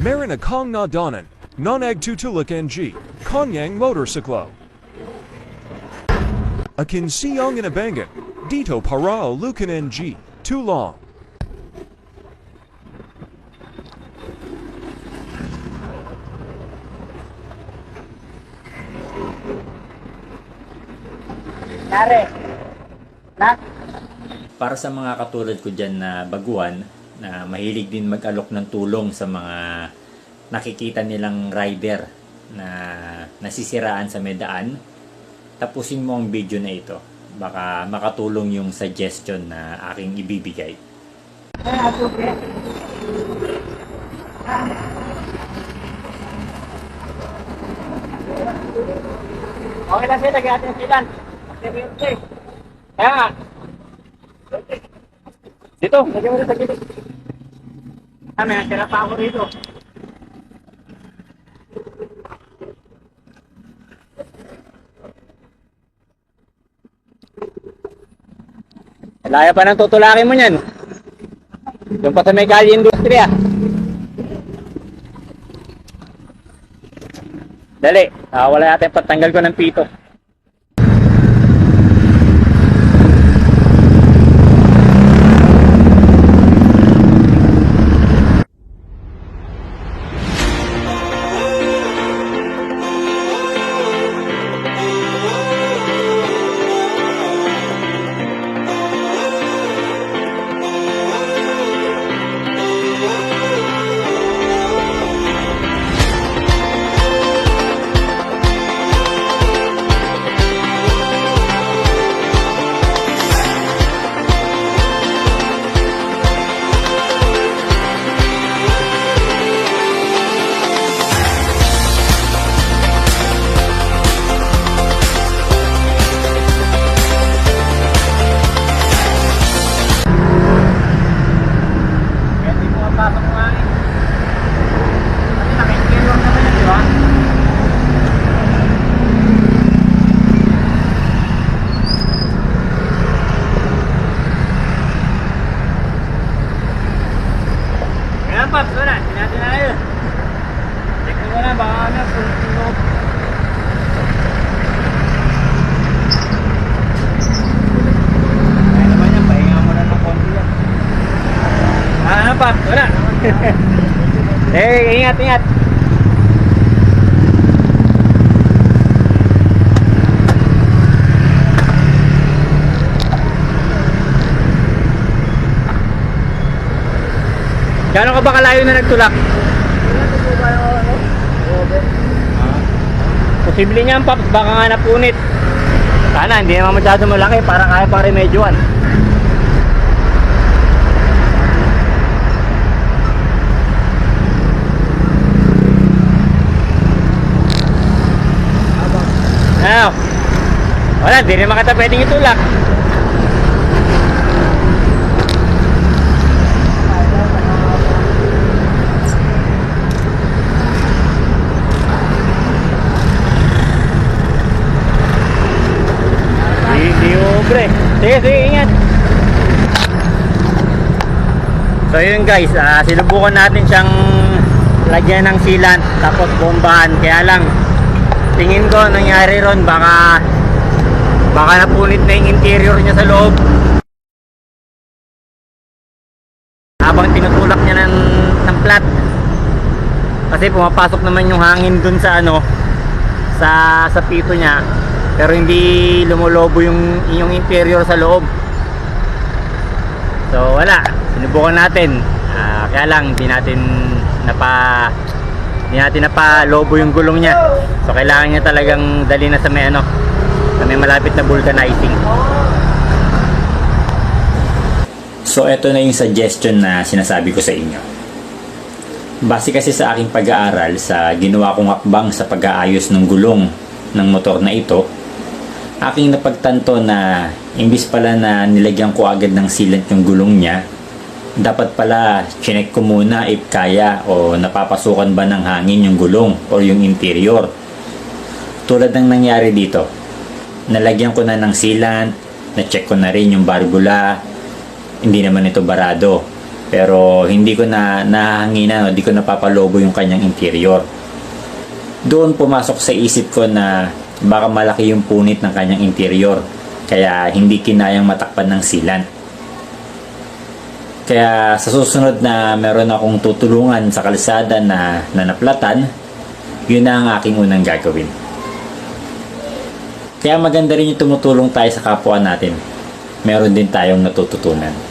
Meron akong na donan, nonag tutulak ng Konyang motorsiklo. Akin siyong inabangan, dito para lukan ng tulong. Nare. Na? Para sa mga katulad ko dyan na baguhan, na mahilig din mag-alok ng tulong sa mga nakikita nilang rider na nasisiraan sa medaan, tapusin mo ang video na ito. Baka makatulong yung suggestion na aking ibibigay. Okay lang sila, silan. Okay. Kaya nga. Dito, lagyan mo sa. May natira pa ako rito. Laya pa ng tutulakin mo niyan. Yung pa sa may kali industriya. Dali, ah, wala natin patanggal ko ng pito. Kaya di mo mapasok ng hangin. Kasi naka-interior naman yan, di ba? Kaya Paps, wala. Sinati na kayo. Check mo na, baka ano, puno Kaya naman yan, pahinga mo na ng konti yan. Ah, pa, eh, ingat, ingat. Gano'n ka ba kalayo na nagtulak? Posible niyan, Paps. Baka nga napunit. Sana, hindi naman masyado malaki para kaya pa remedyoan. Ano? Wala, di naman kita pwedeng itulak. Ubre. Sige, sige, ingat. So yun guys, ah, sinubukan natin siyang lagyan ng sealant tapos bombahan. Kaya lang, tingin ko nangyari ron baka baka napunit na yung interior niya sa loob. Habang tinutulak niya ng, ng flat kasi pumapasok naman yung hangin dun sa ano sa sa pito niya. Pero hindi lumulobo yung yung interior sa loob. So wala. Sinubukan natin. Ah, kaya lang hindi natin napa hindi natin napalobo yung gulong niya. So kailangan niya talagang dali na sa may ano sa may malapit na vulcanizing So eto na yung suggestion na sinasabi ko sa inyo. Base kasi sa aking pag-aaral sa ginawa kong akbang sa pag-aayos ng gulong ng motor na ito, aking napagtanto na imbis pala na nilagyan ko agad ng sealant yung gulong niya, dapat pala chinek ko muna if kaya o napapasukan ba ng hangin yung gulong o yung interior. Tulad ng nangyari dito, nalagyan ko na ng sealant, na-check ko na rin yung barbula, hindi naman ito barado. Pero hindi ko na nahanginan hindi ko napapalobo yung kanyang interior. Doon pumasok sa isip ko na baka malaki yung punit ng kanyang interior. Kaya hindi kinayang matakpan ng silan. Kaya sa susunod na meron akong tutulungan sa kalsada na nanaplatan, yun na ang aking unang gagawin. Kaya maganda rin yung tumutulong tayo sa kapwa natin. Meron din tayong natututunan.